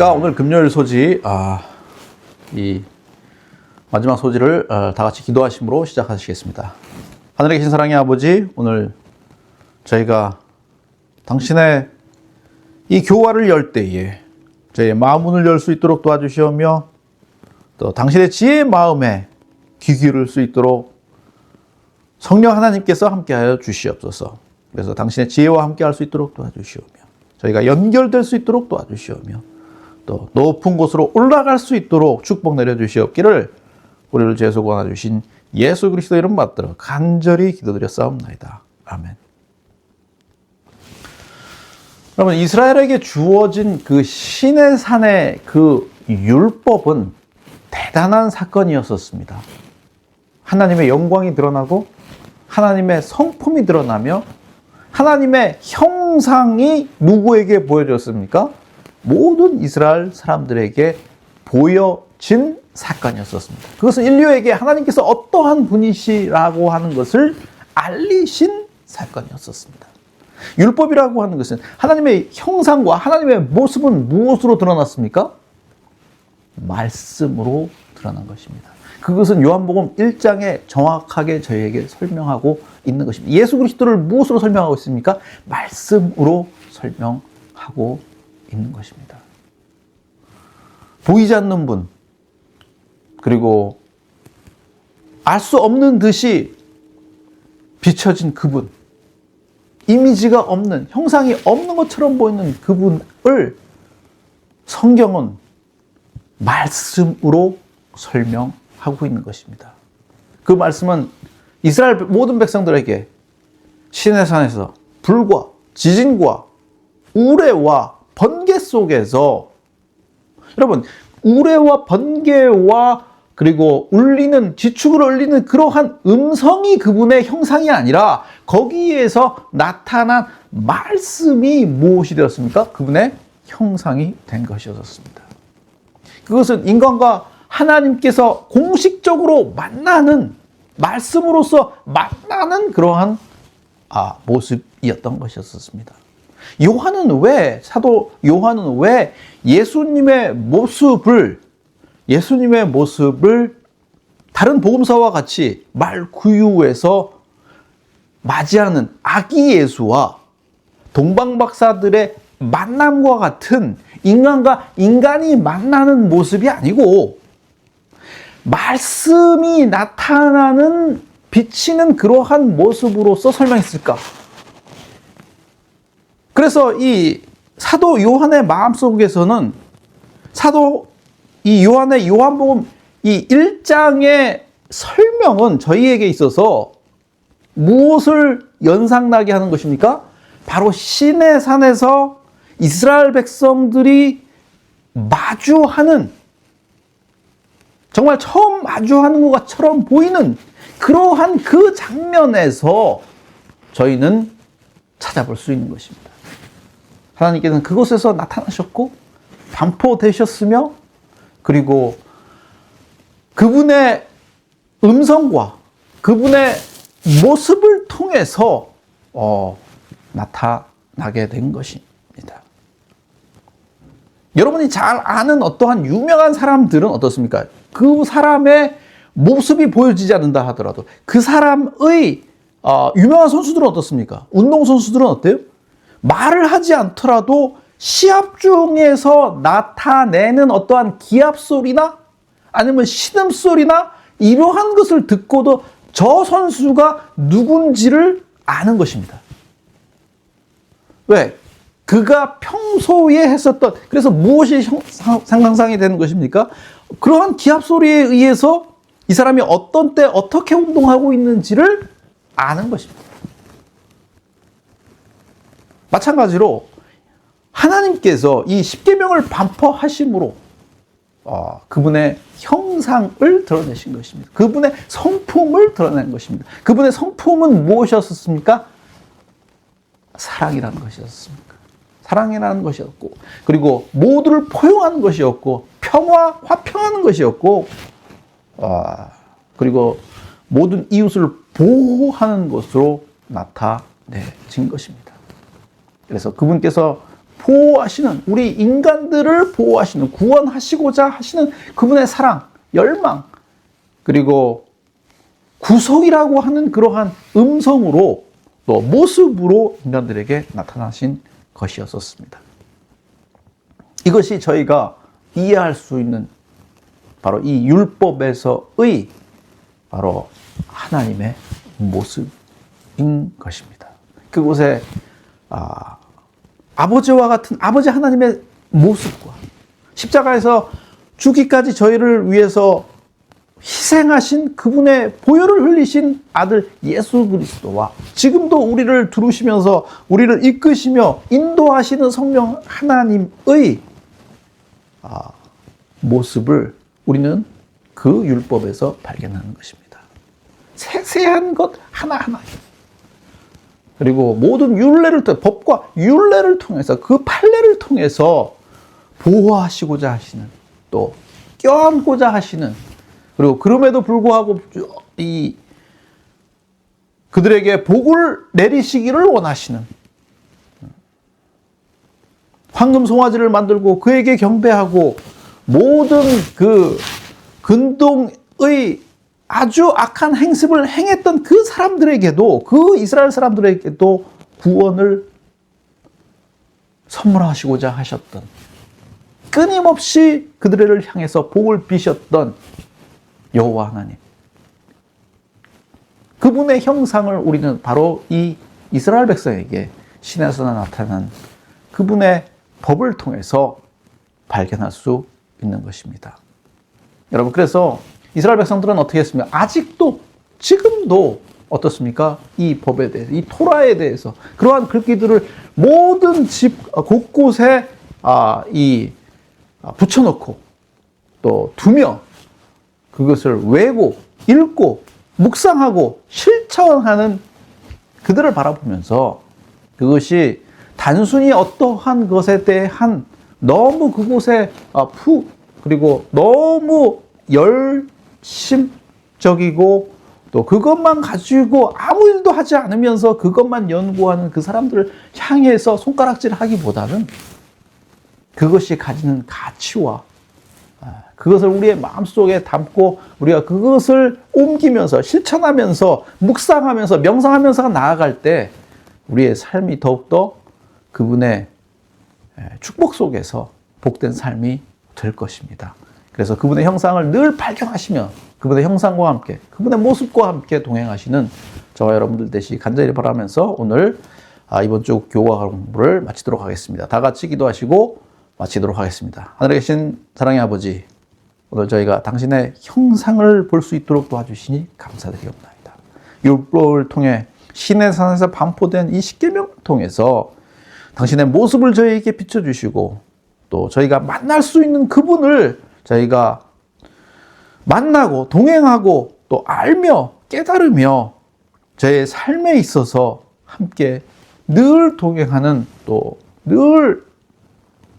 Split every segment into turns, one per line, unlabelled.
안녕하십니까. 오늘 금요일 소지, 아, 이 마지막 소지를 어, 다 같이 기도하심으로 시작하시겠습니다. 하늘에 계신 사랑의 아버지, 오늘 저희가 당신의 이 교화를 열 때에 저희의 마음문을 열 수 있도록 도와주시오며 또 당신의 지혜의 마음에 귀 기울일 수 있도록 성령 하나님께서 함께하여 주시옵소서. 그래서 당신의 지혜와 함께할 수 있도록 도와주시오며 저희가 연결될 수 있도록 도와주시오며 또 높은 곳으로 올라갈 수 있도록 축복 내려주시옵기를 우리를 죄수 구원하 주신 예수 그리스도 이름 받들어 간절히 기도드려 싸움나이다. 아멘. 여러분 이스라엘에게 주어진 그 신의 산의 그 율법은 대단한 사건이었었습니다. 하나님의 영광이 드러나고 하나님의 성품이 드러나며 하나님의 형상이 누구에게 보여졌습니까? 모든 이스라엘 사람들에게 보여진 사건이었었습니다. 그것은 인류에게 하나님께서 어떠한 분이시라고 하는 것을 알리신 사건이었었습니다. 율법이라고 하는 것은 하나님의 형상과 하나님의 모습은 무엇으로 드러났습니까? 말씀으로 드러난 것입니다. 그것은 요한복음 1장에 정확하게 저희에게 설명하고 있는 것입니다. 예수 그리스도를 무엇으로 설명하고 있습니까? 말씀으로 설명하고 있는 것입니다. 보이지 않는 분, 그리고 알 수 없는 듯이 비춰진 그분, 이미지가 없는, 형상이 없는 것처럼 보이는 그분을 성경은 말씀으로 설명하고 있는 것입니다. 그 말씀은 이스라엘 모든 백성들에게 신의 산에서 불과 지진과 우레와 번개 속에서 여러분 우레와 번개와 그리고 울리는 지축을 울리는 그러한 음성이 그분의 형상이 아니라 거기에서 나타난 말씀이 무엇이 되었습니까? 그분의 형상이 된 것이었습니다. 그것은 인간과 하나님께서 공식적으로 만나는 말씀으로서 만나는 그러한 아, 모습이었던 것이었습니다. 요한은 왜 사도 요한은 왜 예수님의 모습을 예수님의 모습을 다른 복음서와 같이 말 구유에서 맞이하는 아기 예수와 동방박사들의 만남과 같은 인간과 인간이 만나는 모습이 아니고 말씀이 나타나는 비치는 그러한 모습으로서 설명했을까? 그래서 이 사도 요한의 마음속에서는 사도 이 요한의 요한복음 이 1장의 설명은 저희에게 있어서 무엇을 연상나게 하는 것입니까? 바로 신의 산에서 이스라엘 백성들이 마주하는 정말 처음 마주하는 것처럼 보이는 그러한 그 장면에서 저희는 찾아볼 수 있는 것입니다. 하나님께서는 그곳에서 나타나셨고 반포되셨으며 그리고 그분의 음성과 그분의 모습을 통해서 어, 나타나게 된 것입니다. 여러분이 잘 아는 어떠한 유명한 사람들은 어떻습니까? 그 사람의 모습이 보여지지 않는다 하더라도 그 사람의 어, 유명한 선수들은 어떻습니까? 운동 선수들은 어때요? 말을 하지 않더라도 시합 중에서 나타내는 어떠한 기합 소리나 아니면 신음 소리나 이러한 것을 듣고도 저 선수가 누군지를 아는 것입니다. 왜? 그가 평소에 했었던 그래서 무엇이 상상상이 되는 것입니까? 그러한 기합 소리에 의해서 이 사람이 어떤 때 어떻게 운동하고 있는지를 아는 것입니다. 마찬가지로 하나님께서 이 십계명을 반포하심으로 어, 그분의 형상을 드러내신 것입니다. 그분의 성품을 드러낸 것입니다. 그분의 성품은 무엇이었습니까? 사랑이라는 것이었습니까? 사랑이라는 것이었고, 그리고 모두를 포용하는 것이었고, 평화, 화평하는 것이었고, 어, 그리고 모든 이웃을 보호하는 것으로 나타내진 것입니다. 그래서 그분께서 보호하시는 우리 인간들을 보호하시는 구원하시고자 하시는 그분의 사랑, 열망 그리고 구속이라고 하는 그러한 음성으로 또 모습으로 인간들에게 나타나신 것이었었습니다. 이것이 저희가 이해할 수 있는 바로 이 율법에서의 바로 하나님의 모습인 것입니다. 그곳에 아, 아버지와 같은 아버지 하나님의 모습과 십자가에서 죽기까지 저희를 위해서 희생하신 그분의 보혈을 흘리신 아들 예수 그리스도와 지금도 우리를 두루시면서 우리를 이끄시며 인도하시는 성령 하나님의 아, 모습을 우리는 그 율법에서 발견하는 것입니다. 세세한 것 하나하나. 그리고 모든 율례를 통해 법과 율례를 통해서 그 판례를 통해서 보호하시고자 하시는 또 껴안고자 하시는 그리고 그럼에도 불구하고 이 그들에게 복을 내리시기를 원하시는 황금 송아지를 만들고 그에게 경배하고 모든 그 근동의 아주 악한 행습을 행했던 그 사람들에게도 그 이스라엘 사람들에게도 구원을 선물하시고자 하셨던 끊임없이 그들을 향해서 복을 비셨던 여호와 하나님. 그분의 형상을 우리는 바로 이 이스라엘 백성에게 신에서 나타난 그분의 법을 통해서 발견할 수 있는 것입니다. 여러분, 그래서 이스라엘 백성들은 어떻게 했습니까? 아직도, 지금도 어떻습니까? 이 법에 대해서, 이 토라에 대해서, 그러한 글귀들을 모든 집 곳곳에 아, 이 아, 붙여놓고 또 두며 그것을 외고 읽고 묵상하고 실천하는 그들을 바라보면서 그것이 단순히 어떠한 것에 대한 너무 그곳에 아, 푸 그리고 너무 열 심적이고 또 그것만 가지고 아무 일도 하지 않으면서 그것만 연구하는 그 사람들을 향해서 손가락질 하기보다는 그것이 가지는 가치와 아, 그것을 우리의 마음속에 담고 우리가 그것을 옮기면서 실천하면서 묵상하면서 명상하면서 나아갈 때 우리의 삶이 더욱더 그분의 축복 속에서 복된 삶이 될 것입니다. 그래서 그분의 형상을 늘 발견하시며 그분의 형상과 함께 그분의 모습과 함께 동행하시는 저와 여러분들 되시 간절히 바라면서 오늘 아, 이번 주 교화 공부를 마치도록 하겠습니다. 다 같이 기도하시고 마치도록 하겠습니다. 하늘에 계신 사랑의 아버지, 오늘 저희가 당신의 형상을 볼 수 있도록 도와주시니 감사드리옵나이다. 율법을 통해 신의 산에서 반포된 이 십계명을 통해서 당신의 모습을 저희에게 비춰주시고 또 저희가 만날 수 있는 그분을 저희가 만나고 동행하고 또 알며 깨달으며 저의 삶에 있어서 함께 늘 동행하는 또 늘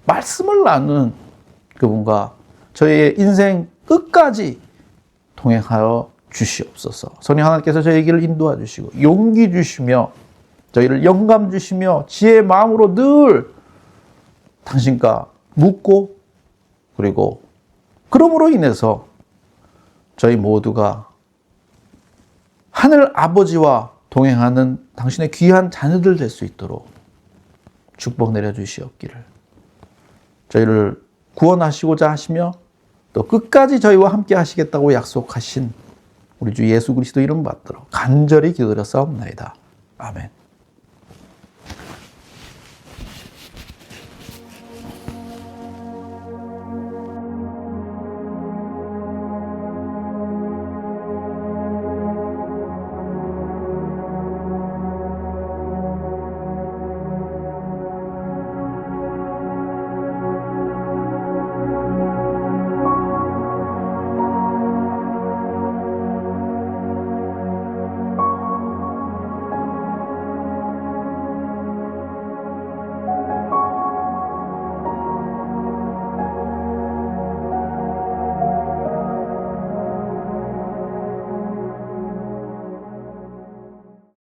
말씀을 나누는 그분과 저희의 인생 끝까지 동행하여 주시옵소서. 성령 하나님께서 저희 길을 인도하 주시고 용기 주시며 저희를 영감 주시며 지혜의 마음으로 늘 당신과 묻고 그리고 그러므로 인해서 저희 모두가 하늘 아버지와 동행하는 당신의 귀한 자녀들 될 수 있도록 축복 내려 주시옵기를 저희를 구원하시고자 하시며 또 끝까지 저희와 함께 하시겠다고 약속하신 우리 주 예수 그리스도 이름 받들어 간절히 기도드려 싸움나이다. 아멘.